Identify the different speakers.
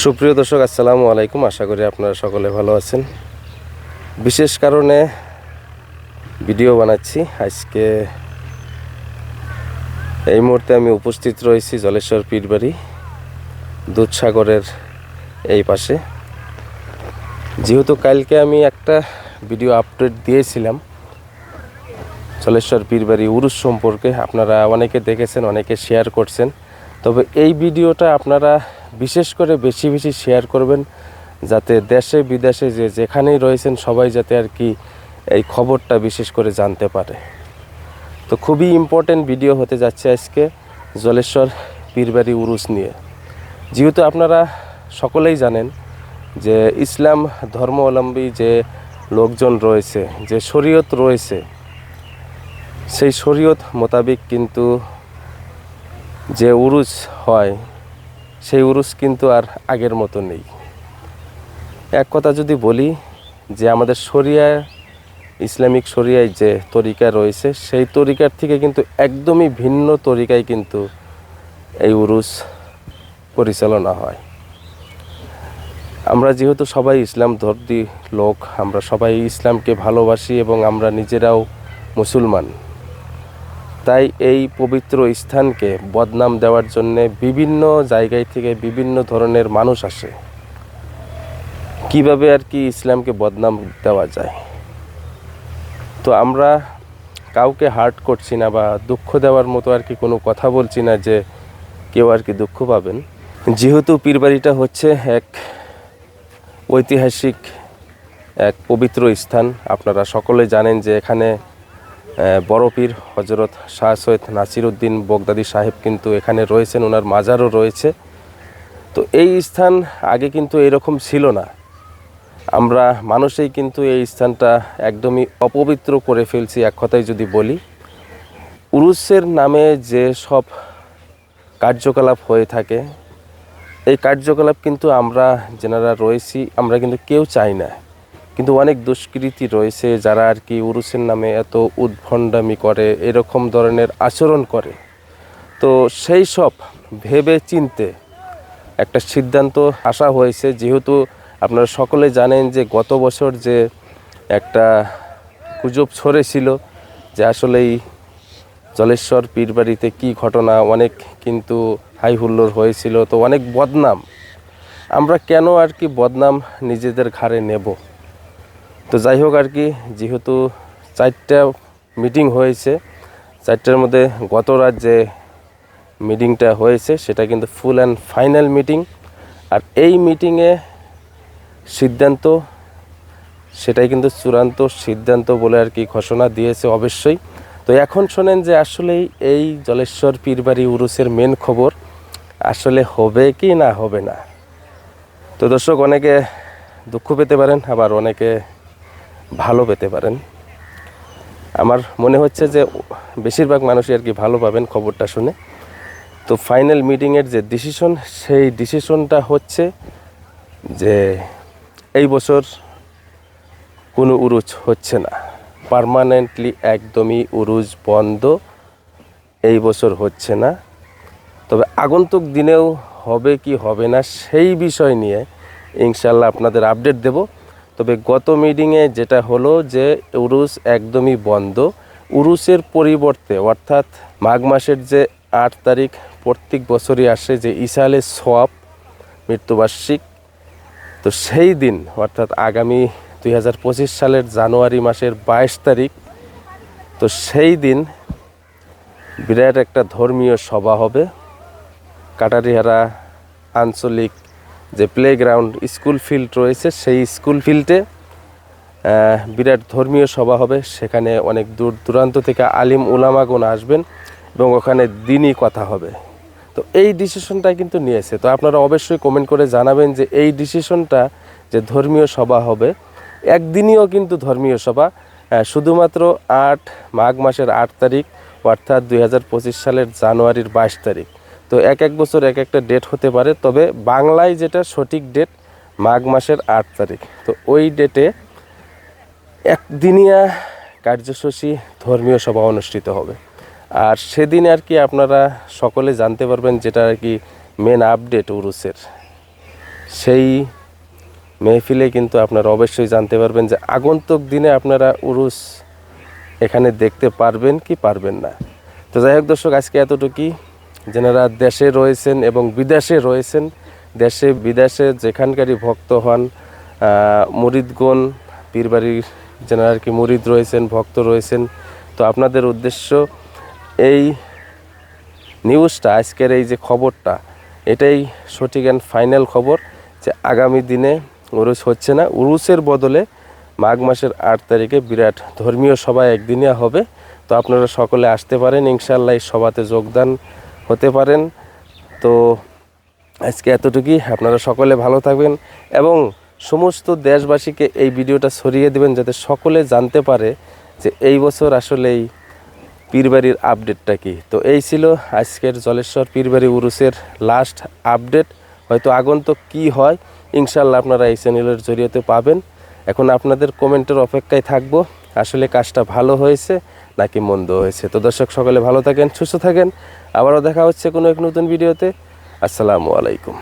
Speaker 1: সুপ্রিয় দর্শক, আসসালামু আলাইকুম। আশা করি আপনারা সকলে ভালো আছেন। বিশেষ কারণে ভিডিও বানাচ্ছি। আজকে এই মুহূর্তে আমি উপস্থিত রয়েছি জলেশ্বর পীরবাড়ি, দুধসাগরের এই পাশে। যেহেতু কালকে আমি একটা ভিডিও আপডেট দিয়েছিলাম জলেশ্বর পীরবাড়ি উরুস সম্পর্কে, আপনারা অনেকে দেখেছেন, অনেকে শেয়ার করছেন। তবে এই ভিডিওটা আপনারা বিশেষ করে বেশি বেশি শেয়ার করবেন, যাতে দেশে বিদেশে যে যেখানেই রয়েছেন সবাই যাতে আর কি এই খবরটা বিশেষ করে জানতে পারে। তো খুবই ইম্পর্টেন্ট ভিডিও হতে যাচ্ছে আজকে জলেশ্বর পীরবাড়ি উরুস নিয়ে। যেহেতু আপনারা সকলেই জানেন যে ইসলাম ধর্মাবলম্বী যে লোকজন রয়েছে, যে শরীয়ত রয়েছে, সেই শরীয়ত মোতাবেক কিন্তু যে উরুস হয় সেই উরুস কিন্তু আর আগের মতো নেই। এক কথা যদি বলি যে আমাদের শরিয়া, ইসলামিক শরিয়ায় যে তরিকা রয়েছে, সেই তরিকার থেকে কিন্তু একদমই ভিন্ন তরিকায় কিন্তু এই উরুস পরিচালনা হয়। আমরা যেহেতু সবাই ইসলাম ধর্মী লোক, আমরা সবাই ইসলামকে ভালোবাসি এবং আমরা নিজেরাও মুসলমান। তাই এই পবিত্র স্থানকে বদনাম দেওয়ার জন্য বিভিন্ন জায়গায় থেকে বিভিন্ন ধরনের মানুষ আসে। কীভাবে আর কি ইসলামকে বদনাম দেওয়া যায়? তো আমরা কাউকে হার্ট করছি না বা দুঃখ দেওয়ার মতো আর কি কোনো কথা বলছি না যে কেউ আর কি দুঃখ পাবেন। যেহেতু পীরবাড়িটা হচ্ছে এক ঐতিহাসিক, এক পবিত্র স্থান, আপনারা সকলে জানেন যে এখানে বড় পীর হজরত শাহ সৈয়দ নাসির উদ্দিন বগদাদি সাহেব কিন্তু এখানে রয়েছেন ওনার মাজারও রয়েছে। তো এই স্থান আগে কিন্তু এরকম ছিল না। আমরা মানুষেই কিন্তু এই স্থানটা একদমই অপবিত্র করে ফেলছি, এক কথায় যদি বলি। উরুসের নামে যে সব কার্যকলাপ হয়ে থাকে, এই কার্যকলাপ কিন্তু আমরা যেনারা রয়েছি, আমরা কিন্তু কেউ চাই না। কিন্তু অনেক দুষ্কৃতি রয়েছে যারা আর কি উরুসের নামে এত উদ্ভণ্ডামি করে, এরকম ধরনের আচরণ করে। তো সেই সব ভেবে চিনতে একটা সিদ্ধান্ত আসা হয়েছে। যেহেতু আপনারা সকলে জানেন যে গত বছর যে একটা গুজব ছড়েছিল যে আসলেই জলেশ্বর পীরবাড়িতে কি ঘটনা, অনেক কিন্তু হাই হুল্লোড় হয়েছিল। তো অনেক বদনাম। আমরা কেন আর কি বদনাম নিজেদের ঘাড়ে নেব? তো যাই হোক আর কি, যেহেতু চারটা মিটিং হয়েছে, চারটার মধ্যে গত রাত যে মিটিংটা হয়েছে, সেটা কিন্তু ফুল অ্যান্ড ফাইনাল মিটিং আর এই মিটিংয়ে সিদ্ধান্ত, সেটাই কিন্তু চূড়ান্ত সিদ্ধান্ত বলে আর কি ঘোষণা দিয়েছে অবশ্যই। তো এখন শোনেন যে আসলেই এই জলেশ্বর পীরবাড়ি উরুসের মেন খবর, আসলে হবে কি না হবে না। তো দর্শক, অনেকে দুঃখ পেতে পারেন, আবার অনেকে ভালো পেতে পারেন। আমার মনে হচ্ছে যে বেশিরভাগ মানুষই আর কি ভালো পাবেন খবরটা শুনে। তো ফাইনাল মিটিংয়ের যে ডিসিশন সেই ডিসিশনটা হচ্ছে যে এই বছর কোনো উরুজ হচ্ছে না। পারমানেন্টলি একদমই উরুজ বন্ধ এই বছর হচ্ছে না। তবে আগন্তুক দিনেও হবে কি হবে না, সেই বিষয় নিয়ে ইনশাল্লাহ আপনাদের আপডেট দেব। তবে গত মিটিংয়ে যেটা হলো যে উরুস একদমই বন্ধ। উরুসের পরিবর্তে, অর্থাৎ মাঘ মাসের যে আট তারিখ প্রত্যেক বছরই আসে যে ইসালে সোয়াব, মৃত্যুবার্ষিক। তো সেই দিন, অর্থাৎ আগামী দুই হাজার পঁচিশ সালের জানুয়ারি মাসের বাইশ তারিখ, তো সেই দিন বিরাট একটা ধর্মীয় সভা হবে। কাটারিহারা আঞ্চলিক যে প্লেগ্রাউন্ড স্কুল ফিল্ড রয়েছে, সেই স্কুল ফিল্ডে বিরাট ধর্মীয় সভা হবে। সেখানে অনেক দূর দূরান্ত থেকে আলিম উলামাগুন আসবেন এবং ওখানে দিনই কথা হবে। তো এই ডিসিশনটা কিন্তু নিয়েছে। তো আপনারা অবশ্যই কমেন্ট করে জানাবেন যে এই ডিসিশনটা যে ধর্মীয় সভা হবে একদিনইও কিন্তু ধর্মীয় সভা শুধুমাত্র আট, মাঘ মাসের আট তারিখ অর্থাৎ দু হাজার পঁচিশ সালের জানুয়ারির বাইশ তারিখ। তো এক এক বছর এক একটা ডেট হতে পারে, তবে বাংলায় যেটা সঠিক ডেট মাঘ মাসের আট তারিখ। তো ওই ডেটে একদিনিয়া কার্যসূচী ধর্মীয় সভা অনুষ্ঠিত হবে। আর সেদিন আর কি আপনারা সকলে জানতে পারবেন যেটা আর কি মেন আপডেট উরুসের। সেই মেহফিলে কিন্তু আপনারা অবশ্যই জানতে পারবেন যে আগন্তুক দিনে আপনারা উরুস এখানে দেখতে পারবেন কি পারবেন না। তো যাই হোক দর্শক, আজকে এতটুকুই। যেনারা দেশে রয়েছেন এবং বিদেশে রয়েছেন, দেশে, বিদেশে যেখানকারই ভক্ত হন মুরিদগণ, পীরবাড়ির যেনারা আর কি মুরিদ রয়েছেন, ভক্ত রয়েছেন, তো আপনাদের উদ্দেশ্য এই নিউজটা, আজকের এই যে খবরটা, এটাই সঠিক অ্যান্ড ফাইনাল খবর যে আগামী দিনে উরুস হচ্ছে না। উরুসের বদলে মাঘ মাসের আট তারিখে বিরাট ধর্মীয় সভা একদিনে হবে। তো আপনারা সকলে আসতে পারেন ইনশাল্লাহ এই সভাতে যোগদান হতে পারেন। তো আজকে এতটুকুই। আপনারা সকলে ভালো থাকবেন এবং সমস্ত দেশবাসীকে এই ভিডিওটা ছড়িয়ে দেবেন যাতে সকলে জানতে পারে যে এই বছর আসলে এই পীরবাড়ির আপডেটটা কি। তো এই ছিল আজকের জলেশ্বর পীরবাড়ি উরুসের লাস্ট আপডেট। হয়তো আগন্তুক কি হয় ইনশাল্লাহ আপনারা এই চ্যানেলের জরিয়তে পাবেন। এখন আপনাদের কমেন্টের অপেক্ষায় থাকব, আসলে কাজটা ভালো হয়েছে নাকি মন্দ হয়েছে। তো দর্শক সকলে ভালো থাকেন, সুস্থ থাকেন। আবারও দেখা হচ্ছে কোনো এক নতুন ভিডিওতে। আসসালামু আলাইকুম।